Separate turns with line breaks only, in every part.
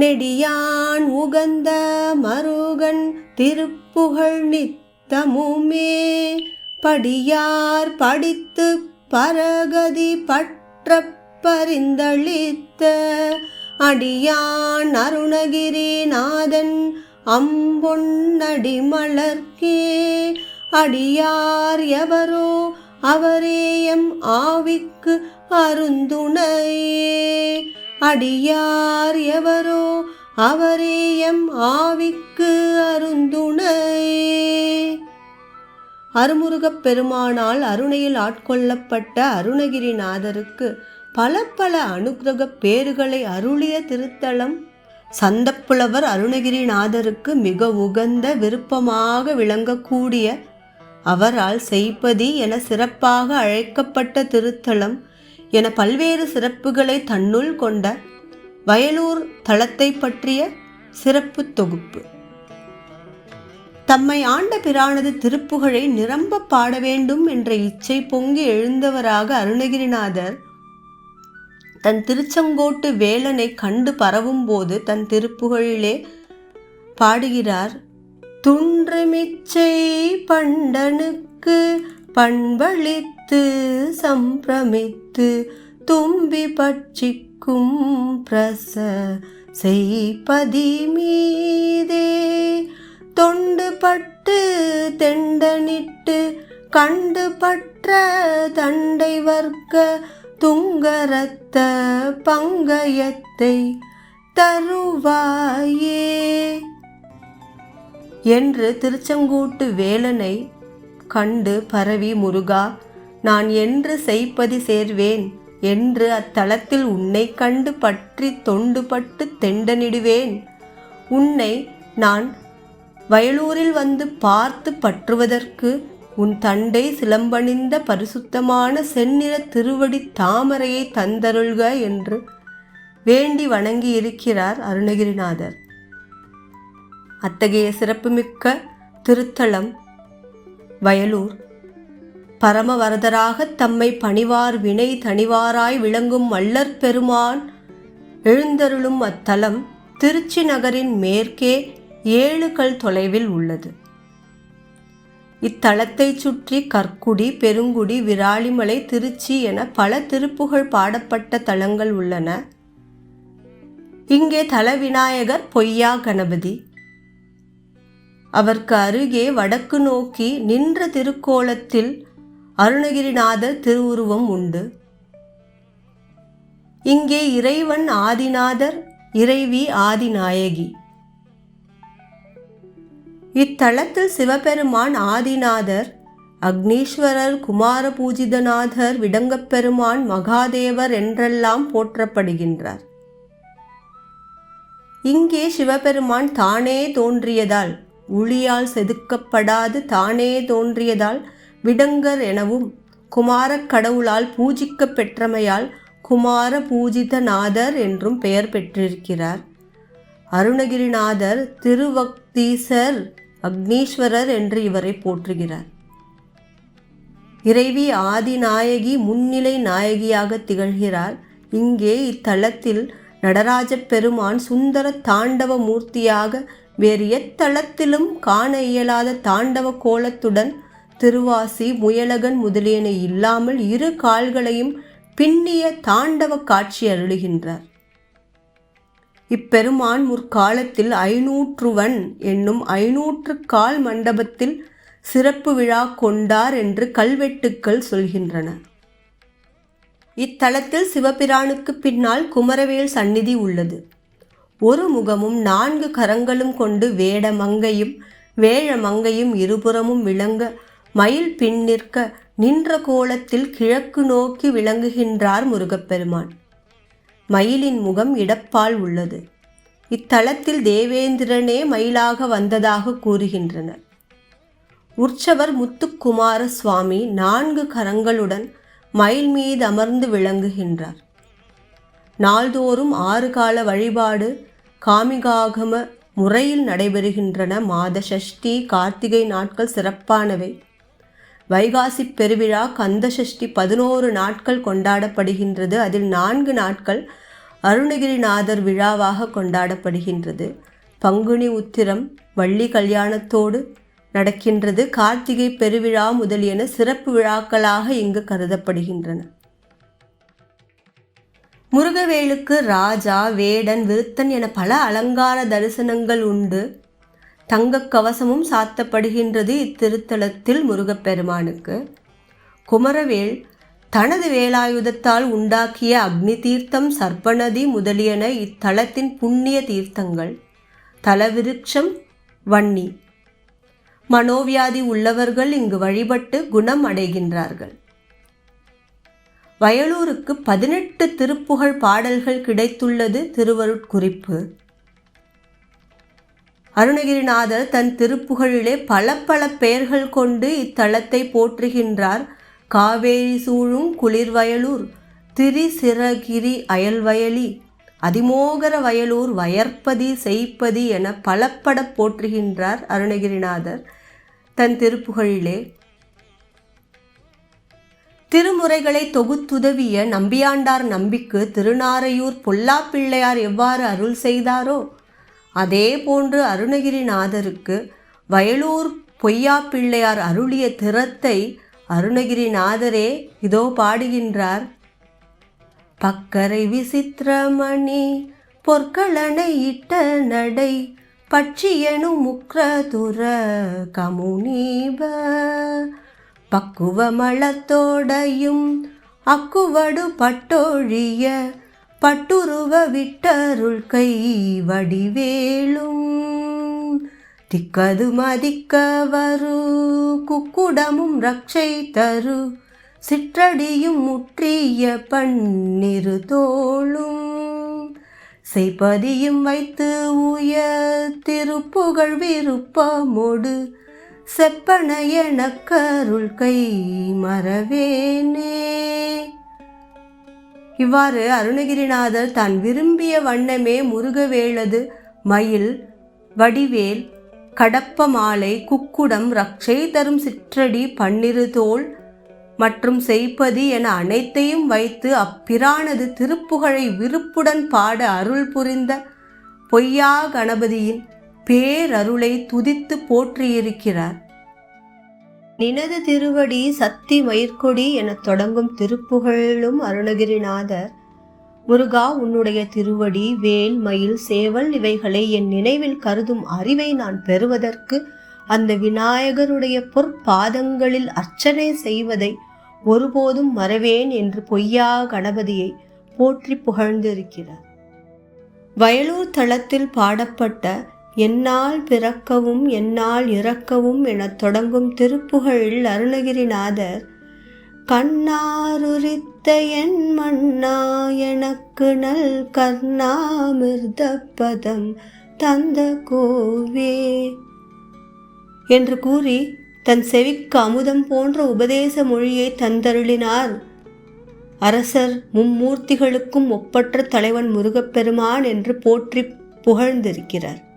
நெடியான் உகந்த மருகன் திருப்புகழ் நித்தமுமே. படியார் படித்து பரகதி பற்ற பரிந்தளித்த அடியான் அருணகிரிநாதன் அம்பொன்னடி மலர்க்கே அடியார் எவரோ அவரேயம் ஆவிக்கு அருந்துணையே. அடியார் எவரோ அவரே எம் ஆவிக்கு அருந்துணை. அருமுருகப் பெருமானால் அருணையில் ஆட்கொள்ளப்பட்ட அருணகிரிநாதருக்கு பல பல அனுகிரக பேறுகளை அருளிய திருத்தலம். சந்தப்புலவர் அருணகிரிநாதருக்கு மிக உகந்த விருப்பமாக விளங்கக்கூடிய அவரால் செய்பதி என சிறப்பாக அழைக்கப்பட்ட திருத்தலம். என பல்வேறு சிறப்புகளை தன்னுள் கொண்ட வயலூர் தளத்தை பற்றிய சிறப்பு தொகுப்பு. தம்மை ஆண்ட பிரானது திருப்புகழை நிரம்ப பாட வேண்டும் என்ற இச்சை பொங்கி எழுந்தவராக அருணகிரிநாதர் தன் திருச்செங்கோட்டு வேலனை கண்டு பரவும் போது தன் திருப்புகழிலே பாடுகிறார் துன்றுமிச்சை பண்டனுக்கு பண்பளித்து சம்பிரமித்து தும்பி பட்சிக்கும் பிரச செய்பதி மீதே. தொண்டு பட்டு தெண்டனிட்டு கண்டு பற்ற தண்டை வர்க்க துங்கரத்த பங்கயத்தை தருவாயே. என்று திருச்செங்கோட்டு வேலனை கண்டு பரவி முருகா நான் என்று செய்ப்பதி சேர்வேன் என்று அத்தலத்தில் உன்னை கண்டு பற்றி தொண்டுபட்டு தெண்டனிடுவேன். உன்னை நான் வயலூரில் வந்து பார்த்து பற்றுவதற்கு உன் தண்டை சிலம்பணிந்த பரிசுத்தமான செந்நிற திருவடி தாமரையை தந்தருள்க என்று வேண்டி வணங்கி இருக்கிறார் அருணகிரிநாதர். அத்தகைய சிறப்புமிக்க திருத்தலம் வயலூர். பரமவரதராக தம்மை பணிவார் வினை தணிவாராய் விளங்கும் மல்லற் பெருமான் எழுந்தருளும் அத்தலம் திருச்சி நகரின் மேற்கே ஏழு கல் தொலைவில் உள்ளது. இத்தலத்தைச் சுற்றி கற்குடி பெருங்குடி விராலிமலை திருச்சி என பல திருப்புகழ் பாடப்பட்ட தலங்கள் உள்ளன. இங்கே தல விநாயகர் பொய்யா கணபதி. அவருக்கு அருகே வடக்கு நோக்கி நின்ற திருக்கோலத்தில் அருணகிரிநாதர் திருவுருவம் உண்டு. இங்கே இறைவன் ஆதிநாதர் இறைவி ஆதிநாயகி. இத்தலத்தில் சிவபெருமான் ஆதிநாதர் அக்னீஸ்வரர் குமார பூஜிதநாதர் விடங்கப்பெருமான் மகாதேவர் என்றெல்லாம் போற்றப்படுகின்றார். இங்கே சிவபெருமான் தானே தோன்றியதால் உளியால் செதுக்கப்படாது தானே தோன்றியதால் விடங்கர் எனவும் குமாரக் கடவுளால் பூஜிக்க பெற்றமையால் குமார பூஜிதநாதர் என்றும் பெயர் பெற்றிருக்கிறார். அருணகிரிநாதர் திருவக்தீசர் அக்னீஸ்வரர் என்று இவரை போற்றுகிறார். இறைவி ஆதிநாயகி முன்னிலை நாயகியாக திகழ்கிறார். இங்கே இத்தலத்தில் நடராஜ பெருமான் சுந்தர தாண்டவ மூர்த்தியாக வேறு எத்தலத்திலும் காண இயலாத தாண்டவ கோலத்துடன் திருவாசி முயலகன் முதலியன இல்லாமல் இரு கால்களையும் பின்னிய தாண்டவ காட்சி அருளுகின்றார். இப்பெருமான் முற்காலத்தில் ஐநூற்றுவன் என்னும் ஐநூற்று கால் மண்டபத்தில் சிறப்பு விழா கொண்டார் என்று கல்வெட்டுக்கள் சொல்கின்றன. இத்தலத்தில் சிவபிரானுக்கு பின்னால் குமரவேல் சந்நிதி உள்ளது. ஒரு முகமும் நான்கு கரங்களும் கொண்டு வேட மங்கையும் வேழ மங்கையும் இருபுறமும் விளங்க மயில் பின் நிற்க நின்ற கோலத்தில் கிழக்கு நோக்கி விளங்குகின்றார் முருகப்பெருமான். மயிலின் முகம் இடப்பால் உள்ளது. இத்தலத்தில் தேவேந்திரனே மயிலாக வந்ததாக கூறுகின்றனர். உற்சவர் முத்துக்குமார சுவாமி நான்கு கரங்களுடன் மயில் மீது அமர்ந்து விளங்குகின்றார். நாள்தோறும் ஆறு கால வழிபாடு காமிகாகம முறையில் நடைபெறுகின்றன. மாத சஷ்டி கார்த்திகை நாட்கள் சிறப்பானவை. வைகாசி பெருவிழா கந்தசஷ்டி பதினோரு நாட்கள் கொண்டாடப்படுகின்றது. அதில் நான்கு நாட்கள் அருணகிரிநாதர் விழாவாக கொண்டாடப்படுகின்றது. பங்குனி உத்திரம் வள்ளி கல்யாணத்தோடு நடக்கின்றது. கார்த்திகை பெருவிழா முதலியன சிறப்பு விழாக்களாக இங்கு கருதப்படுகின்றன. முருகவேலுக்கு ராஜா வேடன் விருத்தன் என பல அலங்கார தரிசனங்கள் உண்டு. தங்கக் கவசமும் சாத்தப்படுகின்றது இத்திருத்தலத்தில் முருகப்பெருமானுக்கு. குமரவேல் தனது வேலாயுதத்தால் உண்டாக்கிய அக்னி தீர்த்தம் சர்ப்பநதி முதலியன இத்தலத்தின் புண்ணிய தீர்த்தங்கள். தலவிருட்சம் வன்னி. மனோவியாதி உள்ளவர்கள் இங்கு வழிபட்டு குணம் அடைகின்றார்கள். வயலூருக்கு பதினெட்டு திருப்புகழ் பாடல்கள் கிடைத்துள்ளது திருவருட்குறிப்பு. அருணகிரிநாதர் தன் திருப்புகழிலே பல பல பெயர்கள் கொண்டு இத்தலத்தை போற்றுகின்றார். காவேரி சூழும் குளிர்வயலூர் திரிசிறகிரி அயல்வயலி அதிமோகர வயலூர் வயற்பதி செய்ப்பதி என பலப்பட போற்றுகின்றார் அருணகிரிநாதர் தன் திருப்புகழிலே. திருமுறைகளை தொகுத்துதவிய நம்பியாண்டார் நம்பிக்கு திருநாரையூர் பொல்லாப்பிள்ளையார் எவ்வாறு அருள் செய்தாரோ அதே போன்று அருணகிரிநாதருக்கு வயலூர் பொய்யா பிள்ளையார் அருளிய திறத்தை அருணகிரிநாதரே இதோ பாடுகின்றார். பக்கரை விசித்திரமணி பொற்களனை இட்ட நடை பட்சியனு முக்ரதுர கமுனீப பக்குவமளத்தோடையும் அக்குவடு பட்டொழிய பட்டுருவ விட்டருள் கை வடிவேலும். திக்கது மதிக்க வரு குக்குடமும் ரக்ஷை தரு சிற்றடியும் முற்றிய பன்னிரு தோளும். செய்பதியும் வைத்து உய திருப்புகழ் விருப்பமோடு செப்பன எனக்கருள் கை மறவேனே. இவ்வாறு அருணகிரிநாதர் தான் விரும்பிய வண்ணமே முருகவேளது மயில் வடிவேல் கடப்ப மாலை குக்குடம் ரக்ஷை தரும் சிற்றடி பன்னிரு தோல் மற்றும் செய்ப்பதி என அனைத்தையும் வைத்து அப்பிரானது திருப்புகழை விருப்புடன் பாட அருள் புரிந்த பொய்யா கணபதியின் பேரருளை துதித்து போற்றியிருக்கிறார். நினது திருவடி சக்தி மயிர்கொடி எனத் தொடங்கும் திருப்புகழும் அருணகிரிநாதர். முருகா உன்னுடைய திருவடி வேல் மயில் சேவல் இவைகளை என் நினைவில் கருதும் அறிவை நான் பெறுவதற்கு அந்த விநாயகருடைய பொற்பாதங்களில் அர்ச்சனை செய்வதை ஒருபோதும் மறவேன் என்று பொய்யா கணபதியை போற்றி புகழ்ந்திருக்கிறார். வயலூர் தளத்தில் பாடப்பட்ட என்னால் பிறக்கவும் என்னால் இறக்கவும் எனத் தொடங்கும் திருப்புகழில் அருணகிரிநாதர் கண்ணாருரித்த என் மன்னா எனக்கு நல் கர்ணாமிர்த பதம் தந்த கோவே என்று கூறி தன் செவிக்கு அமுதம் போன்ற உபதேச மொழியை தந்தருளினார். அரசர் மும்மூர்த்திகளுக்கும் ஒப்பற்ற தலைவன் முருகப்பெருமான் என்று போற்றி புகழ்ந்திருக்கிறார்.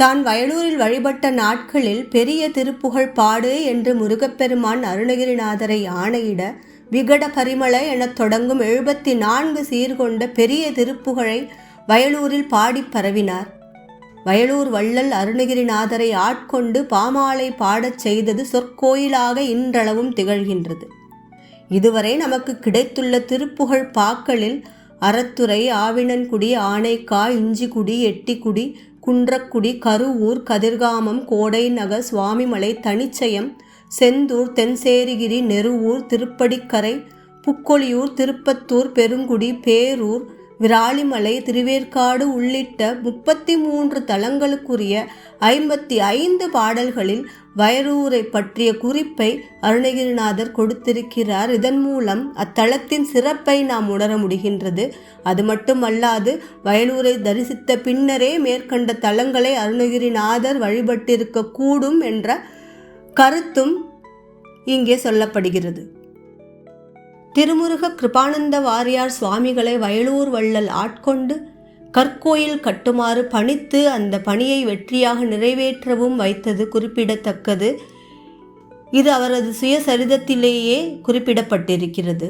தான் வயலூரில் வழிபட்ட நாட்களில் பெரிய திருப்புகழ் பாடு என்று முருகப்பெருமான் அருணகிரிநாதரை ஆணையிட விகட பரிமள எனத் தொடங்கும் எழுபத்தி நான்கு சீர்கொண்ட பெரிய திருப்புகழை வயலூரில் பாடி பரவினார். வயலூர் வள்ளல் அருணகிரிநாதரை ஆட்கொண்டு பாமாலை பாடச் செய்தது சொற்கோயிலாக இன்றளவும் திகழ்கின்றது. இதுவரை நமக்கு கிடைத்துள்ள திருப்புகழ் பாக்களில் அறத்துறை ஆவினன்குடி ஆனைக்கா இஞ்சிக்குடி எட்டிக்குடி குன்றக்குடி கருவூர் கதிர்காமம் கோடைநகர் சுவாமிமலை தனிச்சயம் செந்தூர் தென்சேரிகிரி நெருவூர் திருப்படிக்கரை புக்கொழியூர் திருப்பத்தூர் பெருங்குடி பேரூர் விராலிமலை திருவேற்காடு உள்ளிட்ட முப்பத்தி மூன்று தலங்களுக்குரிய ஐம்பத்தி ஐந்து பாடல்களில் வயரூரை பற்றிய குறிப்பை அருணகிரிநாதர் கொடுத்திருக்கிறார். இதன் மூலம் அத்தலத்தின் சிறப்பை நாம் உணர முடிகின்றது. அது மட்டுமல்லாது வயலூரை தரிசித்த பின்னரே மேற்கண்ட தலங்களை அருணகிரிநாதர் வழிபட்டிருக்க கூடும் என்ற கருத்தும் இங்கே சொல்லப்படுகிறது. திருமுருக கிருபானந்த வாரியார் சுவாமிகளை வயலூர் வள்ளல் ஆட்கொண்டு கற்கோயில் கட்டுமாறு பணித்து அந்த பணியை வெற்றியாக நிறைவேற்றவும் வைத்தது குறிப்பிடத்தக்கது. இது அவரது சுயசரிதத்திலேயே குறிப்பிடப்பட்டிருக்கிறது.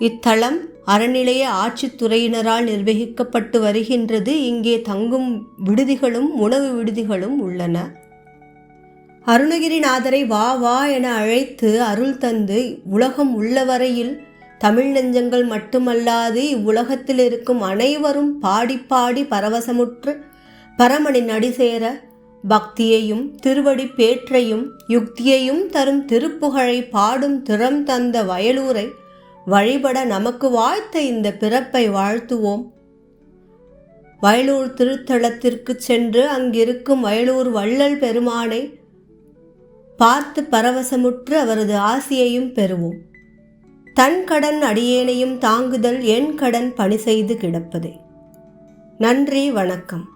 இத்தலம் அறநிலைய ஆட்சித்துறையினரால் நிர்வகிக்கப்பட்டு வருகின்றது. இங்கே தங்கும் விடுதிகளும் உணவு விடுதிகளும் உள்ளன. அருணகிரிநாதரை வா வா என அழைத்து அருள் தந்து உலகம் உள்ளவரையில் தமிழ் நெஞ்சங்கள் மட்டுமல்லாது இவ்வுலகத்தில் இருக்கும் அனைவரும் பாடி பாடி பரவசமுற்று பரமனின் அடிசேர பக்தியையும் திருவடி பேற்றையும் யுக்தியையும் தரும் திருப்புகழை பாடும் திறம் தந்த வயலூரை வழிபட நமக்கு வாய்த்த இந்த பிறப்பை வாழ்த்துவோம். வயலூர் திருத்தலத்திற்கு சென்று அங்கிருக்கும் வயலூர் வள்ளல் பெருமானை பார்த்து பரவசமுற்று அவரது ஆசியையும் பெறுவோம். தன் கடன் அடியேனையும் தாங்குதல் என் கடன் பணி செய்து கிடப்பதே. நன்றி வணக்கம்.